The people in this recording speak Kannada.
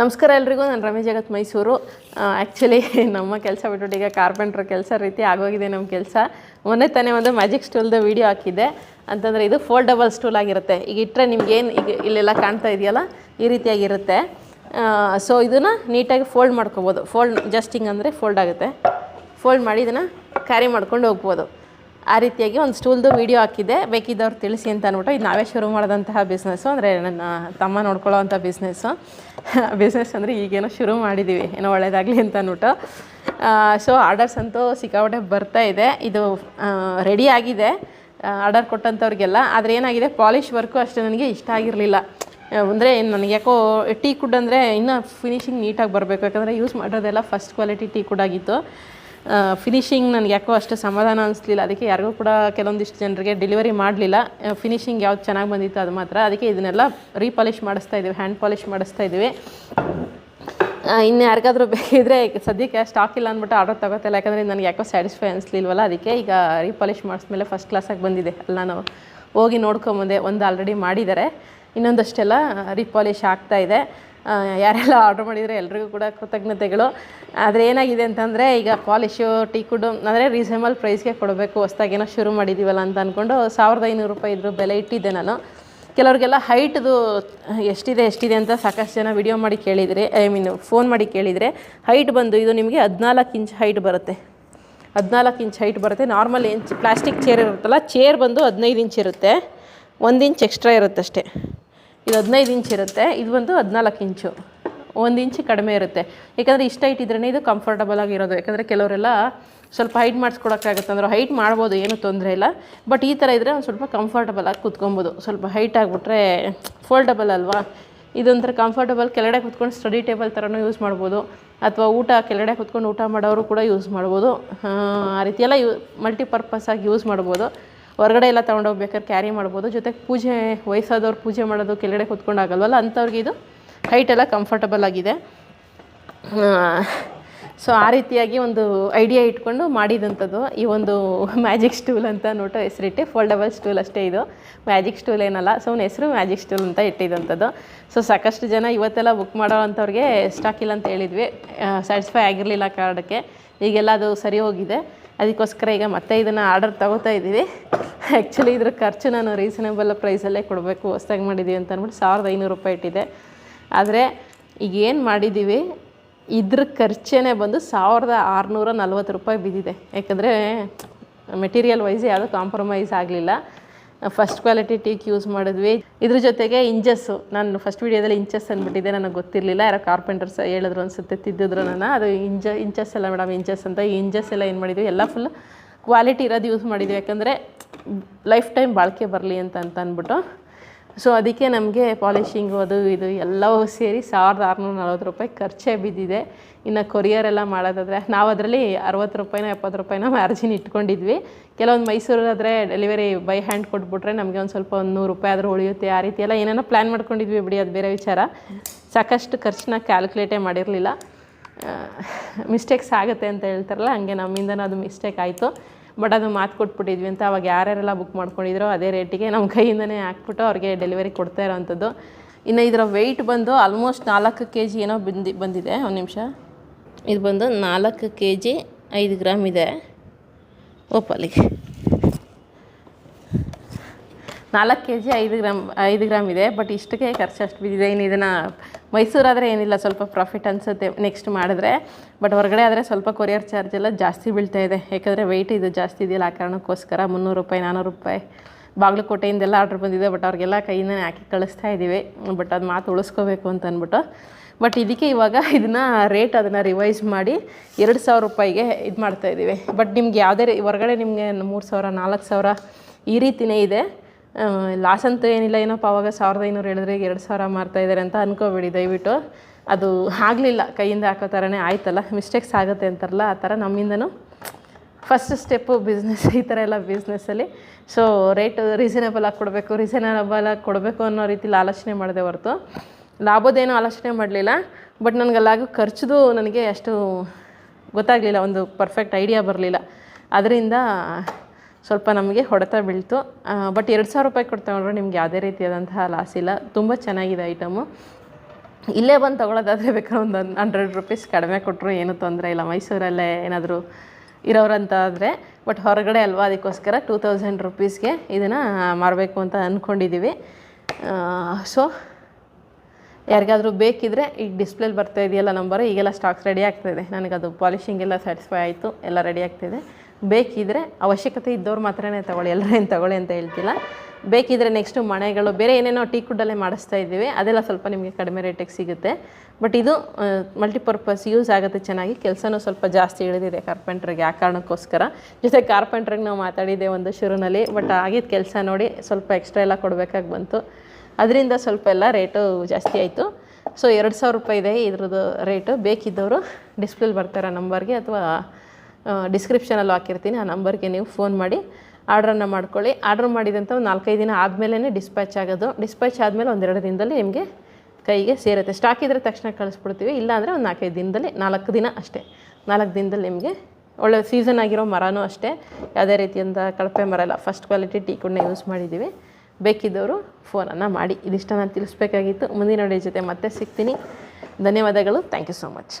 ನಮಸ್ಕಾರ ಎಲ್ರಿಗೂ, ನಾನು ರಮೇಶ್ ಜಗತ್ ಮೈಸೂರು. ಆ್ಯಕ್ಚುಲಿ ನಮ್ಮ ಕೆಲಸ ಬಿಟ್ಬಿಟ್ಟು ಈಗ ಕಾರ್ಪೆಂಟ್ರ್ ಕೆಲಸ ರೀತಿ ಆಗೋಗಿದೆ ನಮ್ಮ ಕೆಲಸ. ಮೊನ್ನೆ ತಾನೇ ಒಂದು ಮ್ಯಾಜಿಕ್ ಸ್ಟೂಲ್ದು ವೀಡಿಯೋ ಹಾಕಿದ್ದೆ. ಅಂತಂದರೆ ಇದು ಫೋಲ್ಡಬಲ್ ಸ್ಟೂಲ್ ಆಗಿರುತ್ತೆ. ಈಗ ಇಟ್ಟರೆ ನಿಮ್ಗೇನು ಈಗ ಇಲ್ಲೆಲ್ಲ ಕಾಣ್ತಾ ಇದೆಯಲ್ಲ, ಈ ರೀತಿಯಾಗಿರುತ್ತೆ. ಸೊ ಇದನ್ನು ನೀಟಾಗಿ ಫೋಲ್ಡ್ ಮಾಡ್ಕೋಬೋದು. ಫೋಲ್ಡ್ ಜಸ್ಟ್ ಹಿಂಗೆ ಅಂದರೆ ಫೋಲ್ಡ್ ಆಗುತ್ತೆ. ಫೋಲ್ಡ್ ಮಾಡಿ ಇದನ್ನು ಕ್ಯಾರಿ ಮಾಡ್ಕೊಂಡು ಹೋಗ್ಬೋದು. ಆ ರೀತಿಯಾಗಿ ಒಂದು ಸ್ಟೂಲ್ದು ವೀಡಿಯೋ ಹಾಕಿದ್ದೆ ಬೇಕಿದ್ದವ್ರು ತಿಳಿಸಿ ಅಂತ ಅಂದ್ಬಿಟ್ಟು ಇದು ನಾವೇ ಶುರು ಮಾಡಿದಂತಹ ಬಿಸ್ನೆಸ್ಸು ಅಂದರೆ ನನ್ನ ತಮ್ಮ ನೋಡ್ಕೊಳ್ಳೋ ಅಂಥ ಬಿಸ್ನೆಸ್ಸು ಬಿಸ್ನೆಸ್ ಅಂದರೆ ಈಗೇನೋ ಶುರು ಮಾಡಿದ್ದೀವಿ ಏನೋ ಒಳ್ಳೇದಾಗಲಿ ಅಂತ ಅಂದ್ಬಿಟ್ಟು ಸೊ ಆರ್ಡರ್ಸ್ ಅಂತೂ ಸಿಕ್ಕಾಪಟ್ಟೆ ಬರ್ತಾ ಇದೆ. ಇದು ರೆಡಿ ಆಗಿದೆ. ಆರ್ಡರ್ ಕೊಟ್ಟಂಥವ್ರಿಗೆಲ್ಲ. ಆದರೆ ಏನಾಗಿದೆ? ಪಾಲಿಷ್ ವರ್ಕು ಅಷ್ಟೇ ನನಗೆ ಇಷ್ಟ ಆಗಿರಲಿಲ್ಲ. ಅಂದರೆ ನನಗೆ ಯಾಕೋ ಟೀ ಕುಡ್ ಅಂದರೆ ಇನ್ನೂ ಫಿನಿಶಿಂಗ್ ನೀಟಾಗಿ ಬರಬೇಕು. ಯಾಕಂದರೆ ಯೂಸ್ ಮಾಡೋದೆಲ್ಲ ಫಸ್ಟ್ ಕ್ವಾಲಿಟಿ ಟೀ ಕುಡ್ ಆಗಿತ್ತು. ಫಿನಿಶಿಂಗ್ ನನಗೆ ಯಾಕೋ ಅಷ್ಟು ಸಮಾಧಾನ ಅನಿಸ್ಲಿಲ್ಲ. ಅದಕ್ಕೆ ಯಾರಿಗೂ ಕೂಡ ಕೆಲವೊಂದಿಷ್ಟು ಜನರಿಗೆ ಡೆಲಿವರಿ ಮಾಡಲಿಲ್ಲ. ಫಿನಿಶಿಂಗ್ ಯಾವ್ದು ಚೆನ್ನಾಗಿ ಬಂದಿತ್ತು ಅದು ಮಾತ್ರ. ಅದಕ್ಕೆ ಇದನ್ನೆಲ್ಲ ರೀಪಾಲಿಷ್ ಮಾಡಿಸ್ತಾ ಇದ್ದೀವಿ ಹ್ಯಾಂಡ್ ಪಾಲಿಷ್ ಮಾಡಿಸ್ತಾ ಇದ್ದೀವಿ. ಇನ್ನು ಯಾರಿಗಾದ್ರೂ ಬೇಕಿದ್ರೆ ಸದ್ಯಕ್ಕೆ ಸ್ಟಾಕ್ ಇಲ್ಲ ಅಂದ್ಬಿಟ್ಟು ಆರ್ಡರ್ ತಗೋತಿಲ್ಲ. ಯಾಕಂದರೆ ನನಗೆ ಯಾಕೋ ಸ್ಯಾಟಿಸ್ಫೈ ಅನಿಸ್ಲಿಲ್ವಲ್ಲ. ಅದಕ್ಕೆ ಈಗ ರೀಪಾಲಿಷ್ ಮಾಡಿಸ್ಮೇಲೆ ಫಸ್ಟ್ ಕ್ಲಾಸಾಗಿ ಬಂದಿದೆ. ಅಲ್ಲ ನಾನು ಹೋಗಿ ನೋಡ್ಕೊಂಬಂದೆ. ಒಂದು ಆಲ್ರೆಡಿ ಮಾಡಿದ್ದಾರೆ. ಇನ್ನೊಂದಷ್ಟೆಲ್ಲ ರೀಪಾಲಿಷ್ ಆಗ್ತಾ ಇದೆ. ಯಾರೆಲ್ಲ ಆರ್ಡ್ರ್ ಮಾಡಿದರೆ ಎಲ್ರಿಗೂ ಕೂಡ ಕೃತಜ್ಞತೆಗಳು. ಆದರೆ ಏನಾಗಿದೆ ಅಂತಂದರೆ, ಈಗ ಪಾಲಿಶು ಟೀ ಕುಡು, ಅಂದರೆ ರೀಸನಬಲ್ ಪ್ರೈಸ್ಗೆ ಕೊಡಬೇಕು, ಹೊಸ್ದಾಗೇನೋ ಶುರು ಮಾಡಿದ್ದೀವಲ್ಲ ಅಂತ ಅಂದ್ಕೊಂಡು ಸಾವಿರದ ಐನೂರು ರೂಪಾಯಿ ಇದ್ರ ಬೆಲೆ ಇಟ್ಟಿದ್ದೆ ನಾನು. ಕೆಲವ್ರಿಗೆಲ್ಲ ಹೈಟ್ದು ಎಷ್ಟಿದೆ ಎಷ್ಟಿದೆ ಅಂತ ಸಾಕಷ್ಟು ಜನ ವಿಡಿಯೋ ಮಾಡಿ ಕೇಳಿದರೆ ಐ ಮೀನ್ ಫೋನ್ ಮಾಡಿ ಕೇಳಿದರೆ ಹೈಟ್ ಬಂದು ಇದು ನಿಮಗೆ ಹದಿನಾಲ್ಕು ಇಂಚ್ ಹೈಟ್ ಬರುತ್ತೆ. ಹದಿನಾಲ್ಕು ಇಂಚ್ ಹೈಟ್ ಬರುತ್ತೆ. ನಾರ್ಮಲ್ ಇಂಚ್ ಪ್ಲಾಸ್ಟಿಕ್ ಚೇರ್ ಇರುತ್ತಲ್ಲ ಚೇರ್ ಬಂದು ಹದಿನೈದು ಇಂಚ್ ಇರುತ್ತೆ. ಒಂದು ಇಂಚ್ ಎಕ್ಸ್ಟ್ರಾ ಇರುತ್ತೆ ಅಷ್ಟೇ ಇದು ಹದಿನೈದು ಇಂಚ್ ಇರುತ್ತೆ. ಇದು ಬಂದು ಹದಿನಾಲ್ಕು ಇಂಚು. ಒಂದು ಇಂಚ್ ಕಡಿಮೆ ಇರುತ್ತೆ. ಯಾಕಂದರೆ ಇಷ್ಟ ಹೈಟ್ ಇದ್ರೇ ಇದು ಕಂಫರ್ಟಬಲ್ ಆಗಿರೋದು ಯಾಕಂದರೆ ಕೆಲವರೆಲ್ಲ ಸ್ವಲ್ಪ ಹೈಟ್ ಮಾಡಿಸ್ಕೊಡೋಕ್ಕಾಗುತ್ತೆ ಅಂದ್ರೆ ಹೈಟ್ ಮಾಡ್ಬೋದು, ಏನೂ ತೊಂದರೆ ಇಲ್ಲ. ಬಟ್ ಈ ಥರ ಇದ್ದರೆ ಒಂದು ಸ್ವಲ್ಪ ಕಂಫರ್ಟಬಲ್ ಆಗಿ ಕೂತ್ಕೊಬೋದು. ಸ್ವಲ್ಪ ಹೈಟ್ ಆಗಿಬಿಟ್ರೆ ಫೋಲ್ಡಬಲ್ ಅಲ್ವಾ? ಇದೊಂಥರ ಕಂಫರ್ಟಬಲ್ ಕೆಳಗಡೆ ಕುತ್ಕೊಂಡು ಸ್ಟಡಿ ಟೇಬಲ್ ಥರನೂ ಯೂಸ್ ಮಾಡ್ಬೋದು. ಅಥವಾ ಊಟ, ಕೆಳಗಡೆ ಕುತ್ಕೊಂಡು ಊಟ ಮಾಡೋರು ಕೂಡ ಯೂಸ್ ಮಾಡ್ಬೋದು. ಆ ರೀತಿಯೆಲ್ಲ ಯೂ ಮಲ್ಟಿಪರ್ಪಸ್ ಆಗಿ ಯೂಸ್ ಮಾಡ್ಬೋದು. ಹೊರಗಡೆ ಎಲ್ಲ ತೊಗೊಂಡೋಗ್ಬೇಕಾದ್ರೆ ಕ್ಯಾರಿ ಮಾಡ್ಬೋದು. ಜೊತೆಗೆ ಪೂಜೆ, ವಯಸ್ಸಾದವ್ರು ಪೂಜೆ ಮಾಡೋದು ಕೆಳಗಡೆ ಕೂತ್ಕೊಂಡಾಗಲ್ವಲ್ಲ, ಅಂಥವ್ರಿಗೆ ಇದು ಹೈಟ್ ಎಲ್ಲ ಕಂಫರ್ಟಬಲ್ ಆಗಿದೆ. ಸೊ ಆ ರೀತಿಯಾಗಿ ಒಂದು ಐಡಿಯಾ ಇಟ್ಕೊಂಡು ಮಾಡಿದಂಥದ್ದು ಈ ಒಂದು ಮ್ಯಾಜಿಕ್ ಸ್ಟೂಲ್ ಅಂತ ನೋಟ ಹೆಸರಿಟ್ಟು ಫೋಲ್ಡಬಲ್ ಸ್ಟೂಲ್ ಅಷ್ಟೇ ಇದು. ಮ್ಯಾಜಿಕ್ ಸ್ಟೂಲ್ ಏನಲ್ಲ ಸೊ ಅವ್ನ ಹೆಸರು ಮ್ಯಾಜಿಕ್ ಸ್ಟೂಲ್ ಅಂತ ಇಟ್ಟಿದ್ದಂಥದ್ದು ಸೊ ಸಾಕಷ್ಟು ಜನ ಇವತ್ತೆಲ್ಲ ಬುಕ್ ಮಾಡೋ ಅಂಥವ್ರಿಗೆ ಸ್ಟಾಕ್ ಇಲ್ಲ ಅಂತ ಹೇಳಿದ್ವಿ. ಸ್ಯಾಟಿಸ್ಫೈ ಆಗಿರಲಿಲ್ಲ ಕಾರ್ಡಕ್ಕೆ ಈಗೆಲ್ಲ ಅದು ಸರಿ ಹೋಗಿದೆ. ಅದಕ್ಕೋಸ್ಕರ ಈಗ ಮತ್ತೆ ಇದನ್ನು ಆರ್ಡರ್ ತಗೋತಾ ಇದ್ದೀವಿ. ಆ್ಯಕ್ಚುಲಿ ಇದ್ರ ಖರ್ಚು ನಾನು ರೀಸನೇಬಲ್ ಪ್ರೈಸಲ್ಲೇ ಕೊಡಬೇಕು ಹೊಸ್ದಾಗಿ ಮಾಡಿದ್ದೀವಿ ಅಂತ ಅಂದ್ಬಿಟ್ಟು ಸಾವಿರದ ಐನೂರು ರೂಪಾಯಿ ಇಟ್ಟಿದೆ ಆದರೆ, ಈಗ ಏನು ಮಾಡಿದ್ದೀವಿ? ಇದ್ರ ಖರ್ಚೇ ಬಂದು ಸಾವಿರದ ಆರುನೂರ ನಲ್ವತ್ತು ರೂಪಾಯಿ ಬಿದ್ದಿದೆ. ಯಾಕಂದರೆ ಮೆಟೀರಿಯಲ್ ವೈಸ್ ಯಾವುದೂ ಕಾಂಪ್ರಮೈಸ್ ಆಗಲಿಲ್ಲ. ಫಸ್ಟ್ ಕ್ವಾಲಿಟಿ ಟೀಕ್ ಯೂಸ್ ಮಾಡಿದ್ವಿ. ಇದ್ರ ಜೊತೆಗೆ ಇಂಜಸ್ಸು ನಾನು ಫಸ್ಟ್ ವೀಡಿಯೋದಲ್ಲಿ ಇಂಚಸ್ ಅಂದ್ಬಿಟ್ಟಿದೆ ನನಗೆ ಗೊತ್ತಿರಲಿಲ್ಲ. ಯಾರೋ ಕಾರ್ಪೆಂಟರ್ಸ್ ಹೇಳಿದ್ರು ಅನ್ಸುತ್ತೆ, ತಿದ್ದಿದ್ರು ನಾನು ಅದು ಇಂಜ ಇಂಚಸ್ ಎಲ್ಲ ಮೇಡಮ್ ಇಂಚಸ್ ಅಂತ. ಈ ಇಂಚಸ್ ಎಲ್ಲ ಏನು ಮಾಡಿದ್ವಿ? ಎಲ್ಲ ಫುಲ್ ಕ್ವಾಲಿಟಿ ಇರೋದು ಯೂಸ್ ಮಾಡಿದ್ವಿ. ಯಾಕಂದರೆ ಲೈಫ್ ಟೈಮ್ ಬಾಳಿಕೆ ಬರಲಿ ಅಂತ ಅಂತ ಅಂದ್ಬಿಟ್ಟು ಸೊ ಅದಕ್ಕೆ ನಮಗೆ ಪಾಲಿಷಿಂಗು ಅದು ಇದು ಎಲ್ಲವೂ ಸೇರಿ ಸಾವಿರದ ಆರುನೂರ ನಲ್ವತ್ತು ರೂಪಾಯಿ ಖರ್ಚೇ ಬಿದ್ದಿದೆ. ಇನ್ನು ಕೊರಿಯರ್ ಎಲ್ಲ ಮಾಡೋದಾದರೆ ನಾವು ಅದರಲ್ಲಿ ಅರವತ್ತು ರೂಪಾಯಿನ ಎಪ್ಪತ್ತು ರೂಪಾಯಿನ ಮಾರ್ಜಿನ್ ಇಟ್ಕೊಂಡಿದ್ವಿ. ಕೆಲವೊಂದು ಮೈಸೂರಾದರೆ ಡೆಲಿವರಿ ಬೈ ಹ್ಯಾಂಡ್ ಕೊಟ್ಬಿಟ್ರೆ ನಮಗೆ ಒಂದು ಸ್ವಲ್ಪ ಒಂದು ನೂರು ರೂಪಾಯಿ ಆದರೂ ಉಳಿಯುತ್ತೆ ಆ ರೀತಿ ಎಲ್ಲ ಏನೇನೋ ಪ್ಲ್ಯಾನ್ ಮಾಡ್ಕೊಂಡಿದ್ವಿ ಬಿಡಿ, ಅದು ಬೇರೆ ವಿಚಾರ. ಸಾಕಷ್ಟು ಖರ್ಚನ್ನ ಕ್ಯಾಲ್ಕುಲೇಟೇ ಮಾಡಿರಲಿಲ್ಲ. ಮಿಸ್ಟೇಕ್ಸ್ ಆಗುತ್ತೆ ಅಂತ ಹೇಳ್ತಾರಲ್ಲ, ಹಂಗೆ ನಮ್ಮಿಂದನೂ ಅದು ಮಿಸ್ಟೇಕ್ ಆಯಿತು. ಬಟ್ ಅದು ಮಾತು ಕೊಟ್ಬಿಟ್ಟಿದ್ವಿ ಅಂತ ಅವಾಗ ಯಾರ್ಯಾರೆಲ್ಲ ಬುಕ್ ಮಾಡ್ಕೊಂಡಿದ್ರೋ ಅದೇ ರೇಟಿಗೆ ನಮ್ಮ ಕೈಯಿಂದನೇ ಹಾಕ್ಬಿಟ್ಟು ಅವ್ರಿಗೆ ಡೆಲಿವರಿ ಕೊಡ್ತಾ ಇರೋವಂಥದ್ದು ಇನ್ನು ಇದರ ವೆಯ್ಟ್ ಬಂದು ಆಲ್ಮೋಸ್ಟ್ ನಾಲ್ಕು ಕೆ ಜಿ ಏನೋ ಬಂದು, ಬಂದಿದೆ. ಒಂದು ನಿಮಿಷ. ಇದು ಬಂದು ನಾಲ್ಕು ಕೆ ಜಿ ಐದು ಗ್ರಾಮ್ ಇದೆ. ಓಪಲ್ಲಿಗೆ. ನಾಲ್ಕು ಕೆ ಜಿ ಐದು ಗ್ರಾಮ್ ಐದು ಗ್ರಾಮ್ ಇದೆ ಬಟ್ ಇಷ್ಟಕ್ಕೆ ಖರ್ಚು ಅಷ್ಟು ಬಿದ್ದಿದೆ. ಇನ್ನು ಇದನ್ನು ಮೈಸೂರಾದರೆ ಏನಿಲ್ಲ, ಸ್ವಲ್ಪ ಪ್ರಾಫಿಟ್ ಅನಿಸುತ್ತೆ ನೆಕ್ಸ್ಟ್ ಮಾಡಿದ್ರೆ. ಬಟ್ ಹೊರಗಡೆ ಆದರೆ ಸ್ವಲ್ಪ ಕೊರಿಯರ್ ಚಾರ್ಜ್ ಎಲ್ಲ ಜಾಸ್ತಿ ಬೀಳ್ತಾ ಇದೆ. ಯಾಕಂದರೆ ವೆಯ್ಟ್ ಇದು ಜಾಸ್ತಿ ಇದೆಯಲ್ಲ, ಆ ಕಾರಣಕ್ಕೋಸ್ಕರ ಮುನ್ನೂರು ರೂಪಾಯಿ ನಾನ್ನೂರು ರೂಪಾಯಿ ಬಾಗಲಕೋಟೆಯಿಂದೆಲ್ಲ ಆರ್ಡ್ರ್ ಬಂದಿದೆ ಬಟ್ ಅವ್ರಿಗೆಲ್ಲ ಕೈಯಿಂದನೇ ಹಾಕಿ ಕಳಿಸ್ತಾ ಇದ್ದೀವಿ ಬಟ್ ಅದು ಮಾತು ಉಳಿಸ್ಕೋಬೇಕು ಅಂತ ಅಂದ್ಬಿಟ್ಟು ಬಟ್ ಇದಕ್ಕೆ ಇವಾಗ ಇದನ್ನು ರೇಟ್ ಅದನ್ನು ರಿವೈಸ್ ಮಾಡಿ ಎರಡು ಸಾವಿರ ರೂಪಾಯಿಗೆ ಇದು ಮಾಡ್ತಾಯಿದ್ದೀವಿ ಬಟ್ ನಿಮ್ಗೆ ಯಾವುದೇ ಹೊರಗಡೆ ನಿಮಗೆ ಮೂರು ಸಾವಿರ, ನಾಲ್ಕು ಸಾವಿರ ಈ ರೀತಿಯೇ ಇದೆ. ಲಾಸ್ ಅಂತೂ ಏನಿಲ್ಲ. ಏನಪ್ಪ, ಅವಾಗ ಸಾವಿರದ ಐನೂರು ಹೇಳಿದ್ರೆ ಎರಡು ಸಾವಿರ ಮಾರ್ತಾಯಿದ್ದಾರೆ ಅಂತ ಅನ್ಕೋಬೇಡಿ. ದಯವಿಟ್ಟು ಅದು ಆಗಲಿಲ್ಲ. ಕೈಯಿಂದ ಹಾಕೋ ಥರನೇ ಆಯ್ತಲ್ಲ. ಮಿಸ್ಟೇಕ್ಸ್ ಆಗುತ್ತೆ ಅಂತಾರಲ್ಲ, ಆ ಥರ ನಮ್ಮಿಂದನೂ ಫಸ್ಟ್ ಸ್ಟೆಪ್ಪು ಬಿಸ್ನೆಸ್ ಈ ಥರ ಎಲ್ಲ ಬಿಸ್ನೆಸ್ಸಲ್ಲಿ ಸೊ ರೇಟ್ ರೀಸನೇಬಲ್ ಆಗಿ ಕೊಡಬೇಕು ರೀಸನೇಬಲ್ ಆಗಿ ಕೊಡಬೇಕು ಅನ್ನೋ ರೀತಿಲಿ ಆಲೋಚನೆ ಮಾಡಿದೆ ಹೊರತು. ಲಾಭದೇನೂ ಆಲೋಚನೆ ಮಾಡಲಿಲ್ಲ. ಬಟ್ ನನಗೆ ಅಲ್ಲಾಗೂ ಖರ್ಚುದು ನನಗೆ ಅಷ್ಟು ಗೊತ್ತಾಗಲಿಲ್ಲ. ಒಂದು ಪರ್ಫೆಕ್ಟ್ ಐಡಿಯಾ ಬರಲಿಲ್ಲ. ಅದರಿಂದ ಸ್ವಲ್ಪ ನಮಗೆ ಹೊಡೆತ ಬೀಳ್ತು. ಬಟ್ ಎರಡು ಸಾವಿರ ರೂಪಾಯಿ ಕೊಟ್ಟು ತಗೊಂಡ್ರೆ ನಿಮ್ಗೆ ಯಾವುದೇ ರೀತಿಯಾದಂತಹ ಲಾಸ್ ಇಲ್ಲ. ತುಂಬ ಚೆನ್ನಾಗಿದೆ ಐಟಮು ಇಲ್ಲೇ ಬಂದು ತೊಗೊಳೋದಾದರೆ ಬೇಕಾದ್ರೆ ಒಂದು ಹಂಡ್ರೆಡ್ ರುಪೀಸ್ ಕಡಿಮೆ ಕೊಟ್ಟರು ಏನೂ ತೊಂದರೆ ಇಲ್ಲ. ಮೈಸೂರಲ್ಲೇ ಏನಾದರೂ ಇರೋರಂತ ಆದರೆ ಬಟ್ ಹೊರಗಡೆ ಅಲ್ವಾ? ಅದಕ್ಕೋಸ್ಕರ ಟೂ ತೌಸಂಡ್ ರುಪೀಸ್ಗೆ ಇದನ್ನು ಮಾರಬೇಕು ಅಂತ ಅಂದ್ಕೊಂಡಿದ್ದೀವಿ ಸೊ ಯಾರಿಗಾದರೂ ಬೇಕಿದ್ದರೆ ಈಗ ಡಿಸ್ಪ್ಲೇಲಿ ಬರ್ತಾ ಇದೆಯಲ್ಲ ನಂಬರು ಈಗೆಲ್ಲ ಸ್ಟಾಕ್ಸ್ ರೆಡಿ ಆಗ್ತಾಯಿದೆ ನನಗದು ಪಾಲಿಷಿಂಗ್ ಎಲ್ಲ ಸ್ಯಾಟಿಸ್ಫೈ ಆಯಿತು. ಎಲ್ಲ ರೆಡಿ ಆಗ್ತಿದೆ ಬೇಕಿದ್ದರೆ ಅವಶ್ಯಕತೆ ಇದ್ದವ್ರು ಮಾತ್ರನೇ ತಗೊಳ್ಳಿ, ಎಲ್ಲರೇನು ತಗೊಳ್ಳಿ ಅಂತ ಹೇಳ್ತಿಲ್ಲ. ಬೇಕಿದ್ದರೆ ನೆಕ್ಸ್ಟು ಮನೆಗಳು, ಬೇರೆ ಏನೇನೋ ಟೀ ಕುಡ್ಡಲ್ಲೇ ಮಾಡಿಸ್ತಾ ಇದ್ದೀವಿ, ಅದೆಲ್ಲ ಸ್ವಲ್ಪ ನಿಮಗೆ ಕಡಿಮೆ ರೇಟಿಗೆ ಸಿಗುತ್ತೆ. ಬಟ್ ಇದು ಮಲ್ಟಿಪರ್ಪಸ್ ಯೂಸ್ ಆಗುತ್ತೆ ಚೆನ್ನಾಗಿ, ಕೆಲಸನೂ ಸ್ವಲ್ಪ ಜಾಸ್ತಿ ಇಳಿದಿದೆ ಕಾರ್ಪೆಂಟ್ರಿಗೆ ಆ ಕಾರಣಕ್ಕೋಸ್ಕರ. ಜೊತೆ ಕಾರ್ಪೆಂಟ್ರಿಗೆ ನಾವು ಮಾತಾಡಿದ್ದೆ ಒಂದು ಶುರುನಲ್ಲಿ ಬಟ್ ಆಗಿದ್ದ ಕೆಲಸ ನೋಡಿ ಸ್ವಲ್ಪ ಎಕ್ಸ್ಟ್ರಾ ಎಲ್ಲ ಕೊಡಬೇಕಾಗಿ ಬಂತು. ಅದರಿಂದ ಸ್ವಲ್ಪ ಎಲ್ಲ ರೇಟು ಜಾಸ್ತಿ ಆಯಿತು. ಸೊ ಎರಡು ಸಾವಿರ ರೂಪಾಯಿ ಇದೆ ಇದ್ರದ್ದು ರೇಟು ಬೇಕಿದ್ದವರು ಡಿಸ್ಪ್ಲೇಲಿ ಬರ್ತಾರೆ ನಂಬರ್ಗೆ ಅಥವಾ ಡಿಸ್ಕ್ರಿಪ್ಷನಲ್ಲಿ ಹಾಕಿರ್ತೀನಿ. ಆ ನಂಬರ್ಗೆ ನೀವು ಫೋನ್ ಮಾಡಿ ಆರ್ಡ್ರನ್ನು ಮಾಡ್ಕೊಳ್ಳಿ. ಆರ್ಡ್ರ್ ಮಾಡಿದಂಥ ಒಂದು ನಾಲ್ಕೈದು ದಿನ ಆದಮೇಲೆ ಡಿಸ್ಪ್ಯಾಚ್ ಆಗೋದು. ಡಿಸ್ಪ್ಯಾಚ್ ಆದಮೇಲೆ ಒಂದೆರಡು ದಿನದಲ್ಲಿ ನಿಮಗೆ ಕೈಗೆ ಸೇರುತ್ತೆ. ಸ್ಟಾಕ್ ಇದ್ದರೆ ತಕ್ಷಣ ಕಳಿಸ್ಬಿಡ್ತೀವಿ. ಇಲ್ಲಾಂದರೆ ಒಂದು ನಾಲ್ಕೈದು ದಿನದಲ್ಲಿ, ನಾಲ್ಕು ದಿನ ಅಷ್ಟೇ. ನಾಲ್ಕು ದಿನದಲ್ಲಿ ನಿಮಗೆ ಒಳ್ಳೆ ಸೀಸನ್ ಆಗಿರೋ ಮರನೂ ಅಷ್ಟೇ. ಯಾವುದೇ ರೀತಿಯಿಂದ ಕಳಪೆ ಮರ ಇಲ್ಲ. ಫಸ್ಟ್ ಕ್ವಾಲಿಟಿ ಟೀ ಕುಡ್ನ ಯೂಸ್ ಮಾಡಿದ್ದೀವಿ ಬೇಕಿದ್ದವರು ಫೋನನ್ನು ಮಾಡಿ. ಇದಿಷ್ಟ ನಾನು ತಿಳಿಸ್ಬೇಕಾಗಿತ್ತು. ಮುಂದಿನ ಜೊತೆ ಮತ್ತೆ ಸಿಗ್ತೀನಿ. ಧನ್ಯವಾದಗಳು. Thank you so much